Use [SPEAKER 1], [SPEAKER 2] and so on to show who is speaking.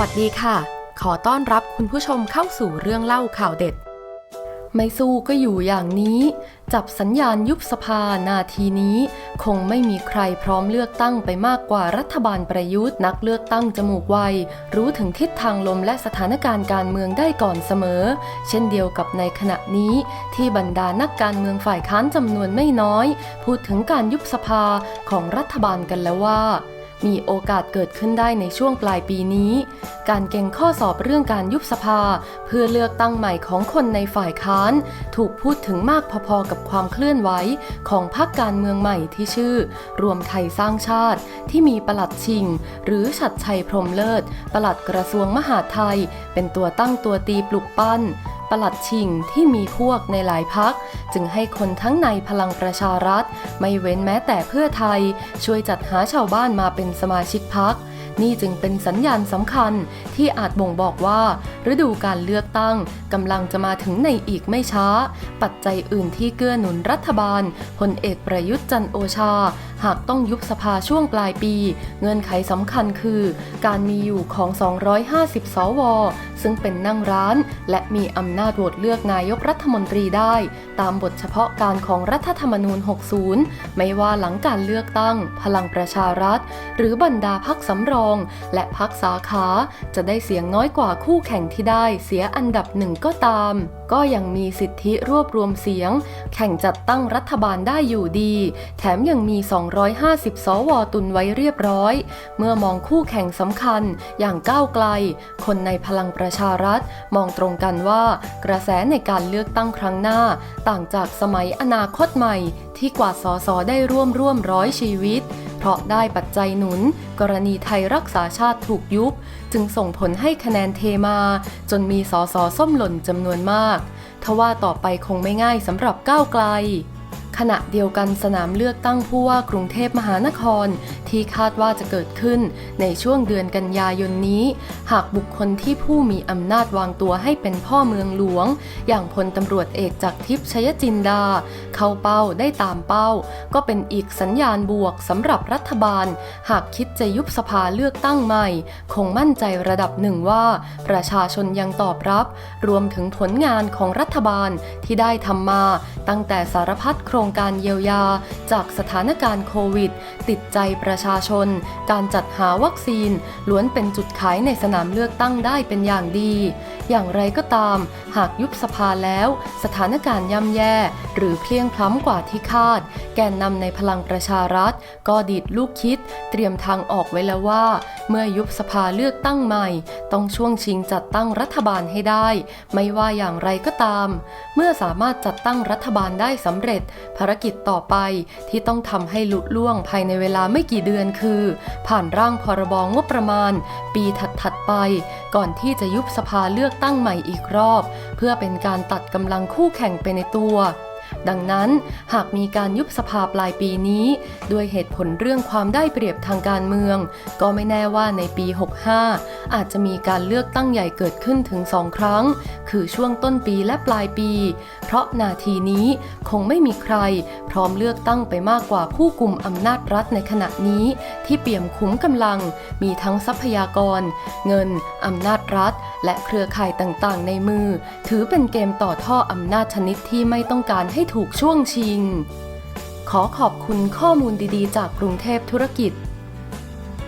[SPEAKER 1] วัสดีค่ะ ขอต้อนรับคุณผู้ชมเข้าสู่เรื่องเล่าข่าวเด็ด ไม่สู้ก็อยู่อย่างนี้ จับสัญญาณยุบสภานาทีนี้ คงไม่มีใครพร้อมเลือกตั้งไปมากกว่ารัฐบาลประยุทธ์นักเลือกตั้งจมูกไว รู้ถึงทิศทางลมและสถานการณ์การเมืองได้ก่อนเสมอ เช่นเดียวกับในขณะนี้ที่บรรดานักการเมืองฝ่ายค้านจำนวนไม่น้อย พูดถึงการยุบสภาของรัฐบาลกันแล้วว่า มีโอกาสเกิดขึ้นได้ในช่วงปลายปีนี้ การเก่งข้อสอบเรื่องการยุบสภา เพื่อเลือกตั้งใหม่ของคนในฝ่ายค้าน ถูกพูดถึงมากพอๆกับความเคลื่อนไหวของพรรคการเมืองใหม่ที่ชื่อ รวมไทยสร้างชาติ ที่มีประหลัดชิง หรือชัดชัยพรมเลิศประหลัดกระทรวงมหาดไทย เป็นตัวตั้งตัวตีปลุกปั้น ประหลัดชิงที่มีพวกในหลายพัก จึงให้คนทั้งในพลังประชารัฐ ไม่เว้นแม้แต่เพื่อไทย ช่วยจัดหาชาวบ้านมาเป็นสมาชิกพักนี่จึงเป็นสัญญาณสำคัญที่อาจบ่งบอกว่า ฤดูการเลือกตั้งกำลังจะมาถึงในอีกไม่ช้า ปัจจัยอื่นที่เกื้อหนุนรัฐบาลพลเอกประยุทธ์จันโอชา หากต้องยุบสภาช่วงปลายปี เงื่อนไขสำคัญคือ การมีอยู่ของ 250 สว ซึ่งเป็นนั่งร้าน และมีอำนาจโหวตเลือกนายกรัฐมนตรีได้ ตามบทเฉพาะการของรัฐธรรมนูญ 60 ไม่ว่าหลังการเลือกตั้ง พลังประชารัฐ หรือบรรดาพักสำรอง และพักสาขาจะได้เสียงน้อยกว่าคู่แข่งที่ได้เสียอันดับหนึ่งก็ตาม ก็ยังมีสิทธิรวบรวมเสียง แข่งจัดตั้งรัฐบาลได้อยู่ดี แถมยังมี 250 สวตุนไว้เรียบร้อย เมื่อมองคู่แข่งสำคัญอย่างก้าวไกล คนในพลังประชารัฐ มองตรงกันว่ากระแสในการเลือกตั้งครั้งหน้า ต่างจากสมัยอนาคตใหม่ ที่กว่าสสได้ร่วมร่วมร้อยชีวิต เพราะได้ปัจจัยหนุน กรณีไทยรักษาชาติถูกยุบ จึงส่งผลให้คะแนนเทมา จนมีสอสอส้มหล่นจำนวนมากทว่าต่อไปคงไม่ง่ายสำหรับก้าวไกล ขณะเดียวกันสนามเลือกตั้งผู้ว่ากรุงเทพมหานคร ที่คาดว่าจะเกิดขึ้นในช่วงเดือนกันยายนนี้ หากบุคคลที่ผู้มีอำนาจวางตัวให้เป็นพ่อเมืองหลวง อย่างพลตำรวจเอกจากทิพย์ชยจินดา เข้าเป้าได้ตามเป้า ก็เป็นอีกสัญญาณบวกสำหรับรัฐบาล หากคิดจะยุบสภาเลือกตั้งใหม่ คงมั่นใจระดับหนึ่งว่า ประชาชนยังตอบรับ รวมถึงผลงานของรัฐบาลที่ได้ทำมา ตั้งแต่สารพัดโครงการเยียวยา จากสถานการณ์โควิด ติดใจประชาชน การจัดหาวัคซีน ล้วนเป็นจุดขายในสนามเลือกตั้งได้เป็นอย่างดี อย่างไรก็ตาม หากยุบสภาแล้ว สถานการณ์ย่ำแย่ หรือเพลียงพล้ำกว่าที่คาด แกนนำในพลังประชารัฐ ก็ดีดลูกคิด เตรียมทางออกไว้แล้วว่า เมื่อยุบสภาเลือกตั้งใหม่ ต้องช่วงชิงจัดตั้งรัฐบาลให้ได้ ไม่ว่าอย่างไรก็ตาม เมื่อสามารถจัดตั้งรัฐบาลได้สำเร็จภารกิจต่อไปที่ต้องทำให้ลุล่วงภายในเวลาไม่กี่เดือนคือ ผ่านร่างพรบงบประมาณ ปีถัดๆไป ก่อนที่จะยุบสภาเลือกตั้งใหม่อีกรอบ เพื่อเป็นการตัดกำลังคู่แข่งไปในตัวดังนั้นหากมีการยุบสภาปลายปีนี้ ด้วยเหตุผลเรื่องความได้เปรียบทางการเมือง ก็ไม่แน่ว่าในปี 65 อาจจะมีการเลือกตั้งใหญ่เกิดขึ้นถึงสองครั้ง คือช่วงต้นปีและปลายปี เพราะนาทีนี้คงไม่มีใคร พร้อมเลือกตั้งไปมากกว่าผู้กลุ่มอำนาจรัฐในขณะนี้ ที่เปี่ยมคุ้มกำลัง มีทั้งทรัพยากร เงินอำนาจรัฐ และเครือข่ายต่างๆ ในมือ ถือเป็นเกมต่อท่ออำนาจชนิดที่ไม่ต้องการให้ถูกช่วงชิง ขอขอบคุณข้อมูลดีๆ จากกรุงเทพธุรกิจ